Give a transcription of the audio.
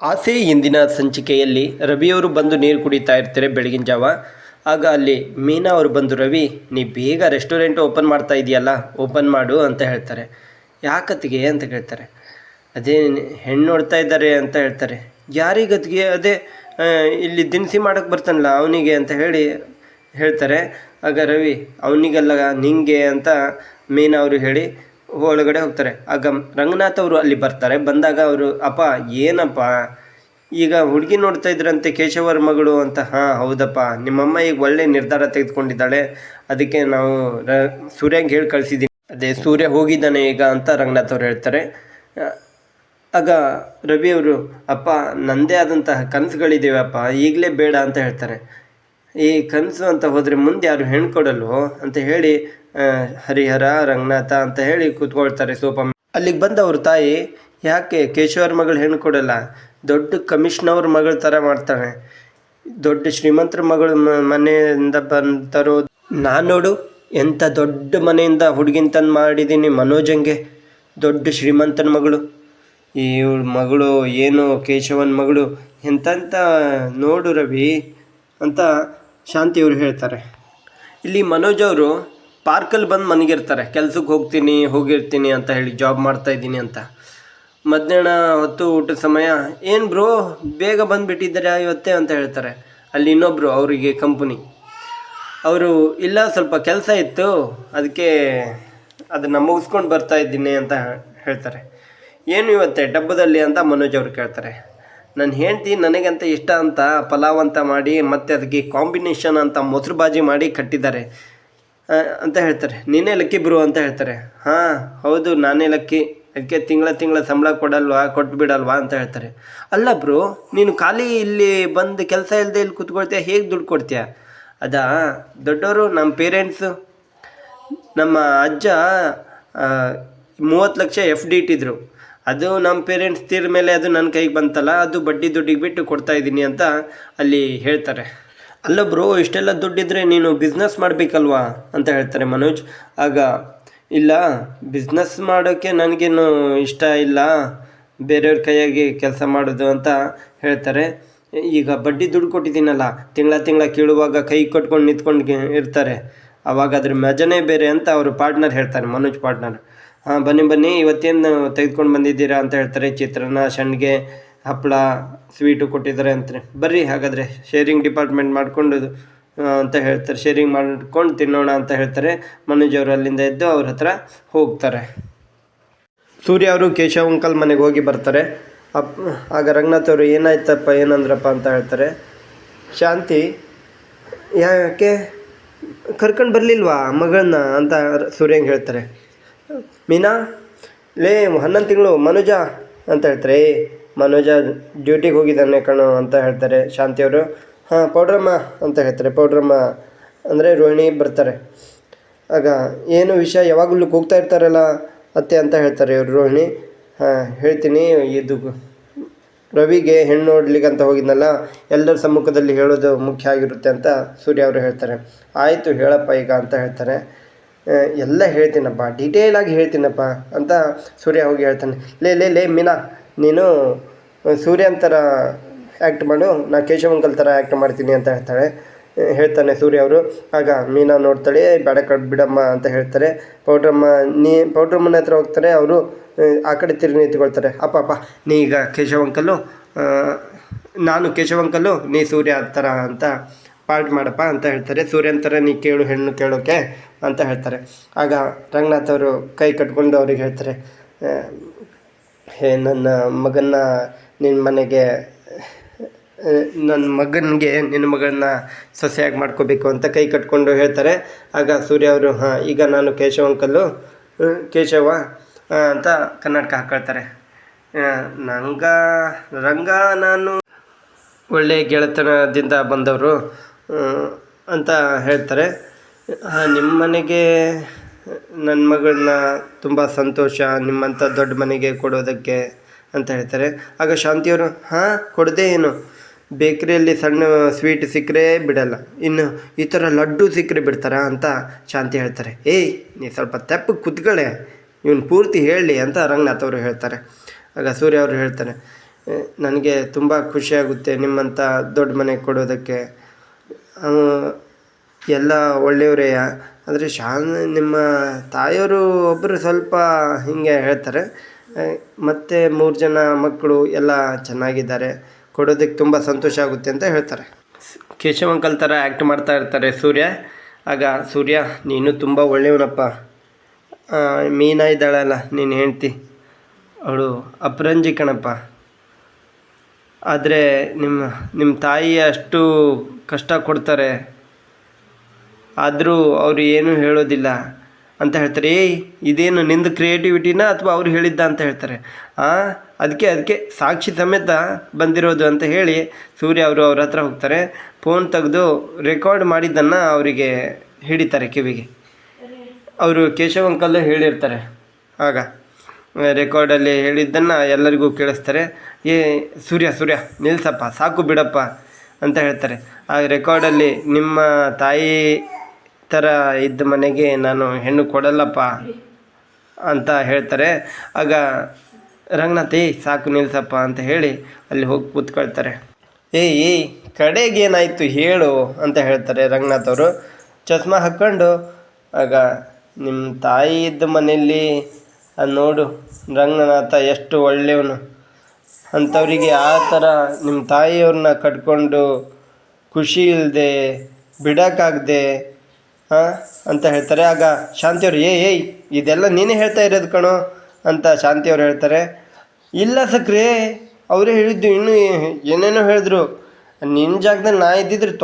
ಆಸೆ ಇಂದಿನ ಸಂಚಿಕೆಯಲ್ಲಿ ರವಿಯವರು ಬಂದು ನೀರು ಕುಡಿತಾ ಇರ್ತಾರೆ ಬೆಳಗಿನ ಜಾವ. ಆಗ ಅಲ್ಲಿ ಮೀನಾ ಅವರು ಬಂದು, ರವಿ, ನೀ ಬೇಗ ರೆಸ್ಟೋರೆಂಟ್ ಓಪನ್ ಮಾಡ್ತಾ ಇದೆಯಲ್ಲ, ಓಪನ್ ಮಾಡು ಅಂತ ಹೇಳ್ತಾರೆ. ಯಾಕತ್ತಿಗೆ? ಅಂತ ಕೇಳ್ತಾರೆ. ಅದೇ ಹೆಣ್ಣು ನೋಡ್ತಾ ಇದ್ದಾರೆ ಅಂತ ಹೇಳ್ತಾರೆ. ಯಾರಿಗತ್ತಿಗೆ ಅದೇ ಇಲ್ಲಿ ದಿನಸಿ ಮಾಡೋಕ್ಕೆ ಬರ್ತಾನಲ್ಲ, ಅವನಿಗೆ ಅಂತ ಹೇಳಿ ಹೇಳ್ತಾರೆ. ಆಗ ರವಿ ಅವನಿಗಲ್ಲ ನಿಂಗೆ ಅಂತ ಮೀನಾ ಅವರು ಹೇಳಿ ಒಳಗಡೆ ಹೋಗ್ತಾರೆ. ಆಗ ರಂಗನಾಥ್ ಅವರು ಅಲ್ಲಿ ಬರ್ತಾರೆ. ಬಂದಾಗ ಅವರು, ಅಪ್ಪ, ಏನಪ್ಪ? ಈಗ ಹುಡುಗಿ ನೋಡ್ತಾ ಇದ್ರಂತೆ ಕೇಶವರ ಮಗಳು ಅಂತ. ಹಾಂ, ಹೌದಪ್ಪ. ನಿಮ್ಮಮ್ಮ ಈಗ ಒಳ್ಳೆ ನಿರ್ಧಾರ ತೆಗೆದುಕೊಂಡಿದ್ದಾಳೆ. ಅದಕ್ಕೆ ನಾವು ರ, ಸೂರ್ಯಂಗೆ ಹೇಳಿ ಕಳಿಸಿದ್ದೀನಿ ಅದೇ, ಸೂರ್ಯ ಹೋಗಿದ್ದಾನೆ ಈಗ ಅಂತ ರಂಗನಾಥ್ ಅವ್ರು ಹೇಳ್ತಾರೆ. ಆಗ ರವಿ ಅವರು, ಅಪ್ಪ ನನ್ನದೇ ಆದಂತಹ ಕನಸುಗಳಿದ್ದೇವಪ್ಪ ಈಗಲೇ ಬೇಡ ಅಂತ ಹೇಳ್ತಾರೆ. ಈ ಕನಸು ಅಂತ ಹೋದರೆ ಮುಂದೆ ಯಾರು ಹೆಣ್ಣು ಕೊಡಲ್ವೋ ಅಂತ ಹೇಳಿ ಹರಿಹರ, ರಂಗನಾಥ ಅಂತ ಹೇಳಿ ಕೂತ್ಕೊಳ್ತಾರೆ ಸೋಫಾ. ಅಲ್ಲಿಗೆ ಬಂದ ಅವ್ರ ತಾಯಿ, ಯಾಕೆ ಕೇಶವರ ಮಗಳು ಹೆಣ್ಣು ಕೊಡಲ್ಲ ದೊಡ್ಡ ಕಮಿಷ್ನವ್ರ ಮಗಳ ಥರ ಮಾಡ್ತಾಳೆ. ದೊಡ್ಡ ಶ್ರೀಮಂತರ ಮಗಳು ಮನೆಯಿಂದ ಬಂತರೋ ನಾನು ನೋಡು ಎಂಥ ದೊಡ್ಡ ಮನೆಯಿಂದ ಹುಡುಗಿನ ತಂದು ಮಾಡಿದ್ದೀನಿ ಮನೋಜಂಗೆ ದೊಡ್ಡ ಶ್ರೀಮಂತನ ಮಗಳು. ಈ ಮಗಳು, ಏನು ಕೇಶವನ ಮಗಳು, ಎಂತಂತ ನೋಡು ರವಿ. ಅಂತ ಶಾಂತಿಯವರು ಹೇಳ್ತಾರೆ. ಇಲ್ಲಿ ಮನೋಜ್ ಅವರು ಪಾರ್ಕಲ್ಲಿ ಬಂದು ಮನೆಗಿರ್ತಾರೆ. ಕೆಲ್ಸಕ್ಕೆ ಹೋಗ್ತೀನಿ, ಹೋಗಿರ್ತೀನಿ ಅಂತ ಹೇಳಿ ಜಾಬ್ ಮಾಡ್ತಾ ಇದ್ದೀನಿ ಅಂತ. ಮಧ್ಯಾಹ್ನ ಹೊತ್ತು ಊಟದ ಸಮಯ, ಏನು ಬ್ರೋ ಬೇಗ ಬಂದುಬಿಟ್ಟಿದ್ದೀರಾ ಇವತ್ತೇ ಅಂತ ಹೇಳ್ತಾರೆ. ಅಲ್ಲಿ ಇನ್ನೊಬ್ಬರು ಅವರಿಗೆ ಕಂಪನಿ ಅವರು, ಇಲ್ಲ, ಸ್ವಲ್ಪ ಕೆಲಸ ಇತ್ತು, ಅದಕ್ಕೆ ಅದನ್ನು ಮುಗಿಸ್ಕೊಂಡು ಬರ್ತಾ ಇದ್ದೀನಿ ಅಂತ ಹೇಳ್ತಾರೆ. ಏನು ಇವತ್ತೆ, ಡಬ್ಬದಲ್ಲಿ ಅಂತ ಮನೋಜ್ ಅವರು ಕೇಳ್ತಾರೆ. ನನ್ನ ಹೆಂಡ್ತಿ ನನಗಂತ ಇಷ್ಟ ಅಂತ ಪಲಾವ್ ಅಂತ ಮಾಡಿ ಮತ್ತೆ ಅದಕ್ಕೆ ಕಾಂಬಿನೇಷನ್ ಅಂತ ಮೊಸರು ಬಾಜಿ ಮಾಡಿ ಕಟ್ಟಿದ್ದಾರೆ. ಅಂತ ಹೇಳ್ತಾರೆ. ನೀನೇ ಲಕ್ಕಿ ಬ್ರೋ ಅಂತ ಹೇಳ್ತಾರೆ. ಹಾಂ, ಹೌದು, ನಾನೇ ಲಕ್ಕಿ ಅದಕ್ಕೆ ತಿಂಗಳ ತಿಂಗಳ ಸಂಬಳ ಕೊಡಲ್ವಾ ಕೊಟ್ಟು ಬಿಡಲ್ವಾ ಅಂತ ಹೇಳ್ತಾರೆ. ಅಲ್ಲ ಬ್ರೋ, ನೀನು ಖಾಲಿ ಇಲ್ಲಿ ಬಂದು ಕೆಲಸ ಇಲ್ಲದೆ ಇಲ್ಲಿ ಕೂತ್ಕೊಳ್ತೀಯ? ಹೇಗೆ ದುಡ್ಡು ಕೊಡ್ತೀಯ? ಅದಾ ದೊಡ್ಡವರು ನಮ್ಮ ಪೇರೆಂಟ್ಸು ನಮ್ಮ ಅಜ್ಜ ಮೂವತ್ತು ಲಕ್ಷ ಎಫ್ ಡಿ ಇಟ್ಟಿದ್ರು. ಅದು ನಮ್ಮ ಪೇರೆಂಟ್ಸ್ ತೀರ ಮೇಲೆ ಅದು ನನ್ನ ಕೈಗೆ ಬಂತಲ್ಲ, ಅದು ಬಡ್ಡಿ ದುಡ್ಡಿಗೆ ಬಿಟ್ಟು ಕೊಡ್ತಾ ಇದ್ದೀನಿ ಅಂತ ಅಲ್ಲಿ ಹೇಳ್ತಾರೆ. ಅಲ್ಲ ಬ್ರೋ, ಇಷ್ಟೆಲ್ಲ ದುಡ್ಡಿದ್ರೆ ನೀನು ಬಿಸ್ನೆಸ್ ಮಾಡಬೇಕಲ್ವಾ ಅಂತ ಹೇಳ್ತಾರೆ ಮನೋಜ್. ಆಗ, ಇಲ್ಲ ಬಿಸ್ನೆಸ್ ಮಾಡೋಕ್ಕೆ ನನಗೇನು ಇಷ್ಟ ಇಲ್ಲ, ಬೇರೆಯವ್ರ ಕೈಯಾಗಿ ಕೆಲಸ ಮಾಡೋದು ಅಂತ ಹೇಳ್ತಾರೆ. ಈಗ ಬಡ್ಡಿ ದುಡ್ಡು ಕೊಟ್ಟಿದ್ದೀನಲ್ಲ, ತಿಂಗಳ ತಿಂಗಳ ಕೀಳುವಾಗ ಕೈ ಕಟ್ಕೊಂಡು ನಿಂತ್ಕೊಂಡು ಇರ್ತಾರೆ. ಅವಾಗ ಅದ್ರ ಮಜನೇ ಬೇರೆ ಅಂತ ಅವರು ಪಾರ್ಟ್ನರ್ ಹೇಳ್ತಾರೆ, ಮನೋಜ್ ಪಾರ್ಟ್ನರ್ ಹಾಂ ಬನ್ನಿ ಬನ್ನಿ, ಇವತ್ತೇನು ತೆಗೆದುಕೊಂಡು ಬಂದಿದ್ದೀರಾ ಅಂತ ಹೇಳ್ತಾರೆ. ಚಿತ್ರಾನ್ನ, ಸಂಡಿಗೆ ಹಪ್ಪಳ ಸ್ವೀಟು ಕೊಟ್ಟಿದ್ದಾರೆ ಅಂತಾರೆ. ಬರ್ರಿ, ಹಾಗಾದರೆ ಶೇರಿಂಗ್ ಡಿಪಾರ್ಟ್ಮೆಂಟ್ ಮಾಡಿಕೊಂಡು ಅಂತ ಹೇಳ್ತಾರೆ. ಶೇರಿಂಗ್ ಮಾಡ್ಕೊಂಡು ತಿನ್ನೋಣ ಅಂತ ಹೇಳ್ತಾರೆ. ಮನೋಜ್ ಅವರು ಅಲ್ಲಿಂದ ಎದ್ದು ಅವ್ರ ಹತ್ರ ಹೋಗ್ತಾರೆ. ಸೂರ್ಯ ಅವರು, ಕೇಶವ ಅಂಕಲ್ ಮನೆಗೆ ಹೋಗಿ ಬರ್ತಾರೆ. ಅಪ್, ಆಗ ರಂಗನಾಥ್ ಅವರು, ಏನಾಯ್ತಪ್ಪ, ಏನಂದ್ರಪ್ಪ ಅಂತ ಹೇಳ್ತಾರೆ. ಶಾಂತಿ, ಯಾಕೆ ಕರ್ಕೊಂಡು ಬರಲಿಲ್ವಾ ಮಗಳನ್ನ ಅಂತ ಸೂರ್ಯಂಗೆ ಹೇಳ್ತಾರೆ. ಮೀನಾ, ಲೇ, ಹನ್ನೊಂದು ತಿಂಗಳು, ಮನುಜ ಅಂತ ಹೇಳ್ತಾರೆ. ಏ, ಮನೋಜ ಡ್ಯೂಟಿಗೆ ಹೋಗಿದ್ದಾನೆ ಕಣೋ ಅಂತ ಹೇಳ್ತಾರೆ ಶಾಂತಿಯವರು ಹಾಂ, ಪೌಡ್ರಮ್ಮ ಅಂತ ಹೇಳ್ತಾರೆ. ಪೌಡ್ರಮ್ಮ ಅಂದರೆ ರೋಹಿಣಿ ಬರ್ತಾರೆ. ಆಗ, ಏನು ವಿಷಯ, ಯಾವಾಗಲೂ ಕೂಗ್ತಾ ಇರ್ತಾರಲ್ಲ ಅತ್ತೆ ಅಂತ ಹೇಳ್ತಾರೆ ಇವರು ರೋಹಿಣಿ. ಹಾಂ, ಹೇಳ್ತೀನಿ, ಇದು ರವಿಗೆ ಹೆಣ್ಣು ನೋಡ್ಲಿಕ್ಕೆ ಅಂತ ಹೋಗಿದ್ನಲ್ಲ, ಎಲ್ಲರ ಸಮ್ಮುಖದಲ್ಲಿ ಹೇಳೋದು ಮುಖ್ಯ ಆಗಿರುತ್ತೆ ಅಂತ ಸೂರ್ಯ ಅವರು ಹೇಳ್ತಾರೆ. ಆಯಿತು ಹೇಳಪ್ಪ ಈಗ ಅಂತ ಹೇಳ್ತಾರೆ. ಎಲ್ಲ ಹೇಳ್ತೀನಪ್ಪ ಡೀಟೇಲಾಗಿ ಹೇಳ್ತೀನಪ್ಪ ಅಂತ ಸೂರ್ಯ ಹೋಗಿ ಹೇಳ್ತಾನೆ. ಲೇ ಲೇ ಲೇ, ಮೀನಾ, ನೀನು ಸೂರ್ಯನ ಥರ ಆ್ಯಕ್ಟ್ ಮಾಡು, ನಾ ಕೇಶವಂಕಲ್ ಥರ ಆ್ಯಕ್ಟ್ ಮಾಡ್ತೀನಿ ಅಂತ ಹೇಳ್ತಾಳೆ. ಹೇಳ್ತಾನೆ ಸೂರ್ಯ ಅವರು. ಆಗ ಮೀನಾ ನೋಡ್ತಾಳೆ, ಬೇಡ ಕಡ್ ಬಿಡಮ್ಮ ಅಂತ ಹೇಳ್ತಾರೆ. ಪೌಡ್ರಮ್ಮ, ನೀ, ಪೌಡ್ರಮ್ಮನ ಹತ್ರ ಹೋಗ್ತಾರೆ, ಅವರು ಆ ಕಡೆ ತಿರುಗಿ ನಿಂತ್ಕೊಳ್ತಾರೆ. ಅಪ್ಪ ಅಪ್ಪ, ನೀ ಈಗ ಕೇಶವ್ ಅಂಕಲ್ಲು ನಾನು ಕೇಶವ್ ಅಂಕಲ್ಲು ನೀ ಸೂರ್ಯ ಥರ ಅಂತ ಪಾರ್ಟ್ ಮಾಡಪ್ಪ ಅಂತ ಹೇಳ್ತಾರೆ. ಸೂರ್ಯನ ಥರ ನೀ ಕೇಳು, ಹೆಣ್ಣು ಕೇಳೋಕೆ ಅಂತ ಹೇಳ್ತಾರೆ. ಆಗ ರಂಗನಾಥ್ ಅವರು ಕೈ ಕಟ್ಕೊಂಡು ಅವ್ರಿಗೆ ಹೇಳ್ತಾರೆ ಹೇ, ನನ್ನ ಮಗನ್ನ ನಿನ್ನ ಮನೆಗೆ ನನ್ನ ಮಗನಿಗೆ ನಿನ್ನ ಮಗಳನ್ನ ಸೊಸೆಯಾಗಿ ಮಾಡ್ಕೋಬೇಕು ಅಂತ ಕೈ ಕಟ್ಕೊಂಡು ಹೇಳ್ತಾರೆ. ಆಗ ಸೂರ್ಯ ಅವರು, ಹಾಂ, ಈಗ ನಾನು ಕೇಶವ ಅಂಕಲ್ಲು ಕೇಶವ ಅಂತ ಕನ್ನಡಕ ಹಾಕೊಳ್ತಾರೆ. ನಂಗ, ರಂಗ ನಾನು ಒಳ್ಳೆಯ ಗೆಳೆತನದಿಂದ ಬಂದವರು. ಅಂತ ಹೇಳ್ತಾರೆ. ನಿಮ್ಮ ಮನೆಗೆ ನನ್ನ ಮಗಳನ್ನ ತುಂಬ ಸಂತೋಷ ನಿಮ್ಮಂಥ ದೊಡ್ಡ ಮನೆಗೆ ಕೊಡೋದಕ್ಕೆ ಅಂತ ಹೇಳ್ತಾರೆ. ಆಗ ಶಾಂತಿಯವರು, ಹಾಂ, ಕೊಡದೆ ಏನು? ಬೇಕ್ರಿಯಲ್ಲಿ ಸಣ್ಣ ಸ್ವೀಟ್ ಸಿಕ್ಕರೆ ಬಿಡಲ್ಲ. ಇನ್ನು ಈ ಥರ ಲಡ್ಡು ಸಿಕ್ಕರೆ ಬಿಡ್ತಾರಾ? ಅಂತ ಶಾಂತಿ ಹೇಳ್ತಾರೆ. ಏಯ್, ನೀ ಸ್ವಲ್ಪ ತೆಪ್ಪಗೆ ಕುತ್ಕೊಳ್ಳೆ ಇವನು ಪೂರ್ತಿ ಹೇಳಿ ಅಂತ ರಂಗನಾಥ್ ಅವರು ಹೇಳ್ತಾರೆ. ಆಗ ಸೂರ್ಯ ಅವರು ಹೇಳ್ತಾರೆ ನನಗೆ ತುಂಬ ಖುಷಿಯಾಗುತ್ತೆ ನಿಮ್ಮಂಥ ದೊಡ್ಡ ಮನೆ ಕೊಡೋದಕ್ಕೆ. ಎಲ್ಲ ಒಳ್ಳೆಯವರೇ. ಆದರೆ ಶಾನ್ ನಿಮ್ಮ ತಾಯಿಯವರು ಒಬ್ಬರು ಸ್ವಲ್ಪ ಹೀಗೆ ಹೇಳ್ತಾರೆ. ಮತ್ತು ಮೂರು ಜನ ಮಕ್ಕಳು ಎಲ್ಲ ಚೆನ್ನಾಗಿದ್ದಾರೆ. ಕೊಡೋದಕ್ಕೆ ತುಂಬ ಸಂತೋಷ ಆಗುತ್ತೆ ಅಂತ ಹೇಳ್ತಾರೆ. ಕೇಶವ ಅಂಕಲ್ ಥರ ಆ್ಯಕ್ಟ್ ಮಾಡ್ತಾ ಇರ್ತಾರೆ ಸೂರ್ಯ. ಆಗ, ಸೂರ್ಯ, ನೀನು ತುಂಬ ಒಳ್ಳೆಯವನಪ್ಪ. ಮೀನಾ ಇದ್ದಾಳಲ್ಲ, ನೀನು ಹೆಂಡ್ತಿ. ಅವಳು ಅಪರಂಜಿ ಕಣಪ್ಪ. ಆದರೆ ನಿಮ್ಮ ನಿಮ್ಮ ತಾಯಿ ಅಷ್ಟು ಕಷ್ಟ ಕೊಡ್ತಾರೆ. ಆದರೂ ಅವರು ಏನೂ ಹೇಳೋದಿಲ್ಲ ಅಂತ ಹೇಳ್ತಾರೆ, ಏಯ್, ಇದೇನು ನಿಂದು ಕ್ರಿಯೇಟಿವಿಟಿನ ಅಥವಾ ಅವ್ರು ಹೇಳಿದ್ದ? ಅಂತ ಹೇಳ್ತಾರೆ. ಆ ಅದಕ್ಕೆ ಅದಕ್ಕೆ ಸಾಕ್ಷಿ ಸಮೇತ ಬಂದಿರೋದು ಅಂತ ಹೇಳಿ ಸೂರ್ಯ ಅವರು ಅವ್ರ ಹತ್ರ ಹೋಗ್ತಾರೆ. ಫೋನ್ ತೆಗೆದು ರೆಕಾರ್ಡ್ ಮಾಡಿದ್ದನ್ನು ಅವರಿಗೆ ಹಿಡಿತಾರೆ ಕಿವಿಗೆ. ಅವರು ಕೇಶವ್ ಹೇಳಿರ್ತಾರೆ. ಆಗ ರೆಕಾರ್ಡಲ್ಲಿ ಹೇಳಿದ್ದನ್ನು ಎಲ್ಲರಿಗೂ ಕೇಳಿಸ್ತಾರೆ. ಏ, ಸೂರ್ಯ ಸೂರ್ಯ, ನಿಲ್ಸಪ್ಪ, ಸಾಕು ಬಿಡಪ್ಪ. ಅಂತ ಹೇಳ್ತಾರೆ. ಆ ರೆಕಾರ್ಡಲ್ಲಿ ನಿಮ್ಮ ತಾಯಿ ಥರ ಇದ್ದ ಮನೆಗೆ ನಾನು ಹೆಣ್ಣು ಕೊಡಲ್ಲಪ್ಪ ಅಂತ ಹೇಳ್ತಾರೆ. ಆಗ ರಂಗನಾಥಿ ಸಾಕು ನಿಲ್ಸಪ್ಪ ಅಂತ ಹೇಳಿ ಅಲ್ಲಿ ಹೋಗಿ ಕೂತ್ಕೊಳ್ತಾರೆ. ಏಯ್ ಏಯ್ ಕಡೆಗೇನಾಯಿತು ಹೇಳು ಅಂತ ಹೇಳ್ತಾರೆ ರಂಗನಾಥ್ ಅವರು. ಚಸ್ಮಾ ಹಾಕ್ಕೊಂಡು, ಆಗ ನಿಮ್ಮ ತಾಯಿ ಇದ್ದ ಮನೆಯಲ್ಲಿ ನೋಡು, ರಂಗನಾಥ ಎಷ್ಟು ಒಳ್ಳೆಯವನು. ಅಂಥವರಿಗೆ ಆ ಥರ ನಿಮ್ಮ ತಾಯಿಯವ್ರನ್ನ ಕಟ್ಕೊಂಡು ಖುಷಿ ಇಲ್ಲದೆ ಬಿಡೋಕ್ಕಾಗದೆ ಹಾಂ ಅಂತ ಹೇಳ್ತಾರೆ. ಆಗ ಶಾಂತಿಯವ್ರು, ಏಯ್ ಏಯ್, ಇದೆಲ್ಲ ನೀನೇ ಹೇಳ್ತಾ ಇರೋದು ಕಣೋ, ಅಂತ ಶಾಂತಿಯವ್ರು ಹೇಳ್ತಾರೆ. ಇಲ್ಲ ಸಕ್ರೆ, ಅವರೇ ಹೇಳಿದ್ದು ಇನ್ನೂ ಏನೇನೋ ಹೇಳಿದ್ರು. ನಿನ್ನ ಜಾಗದಲ್ಲಿ ನಾ ಇದ್ದಿದ್ರೆ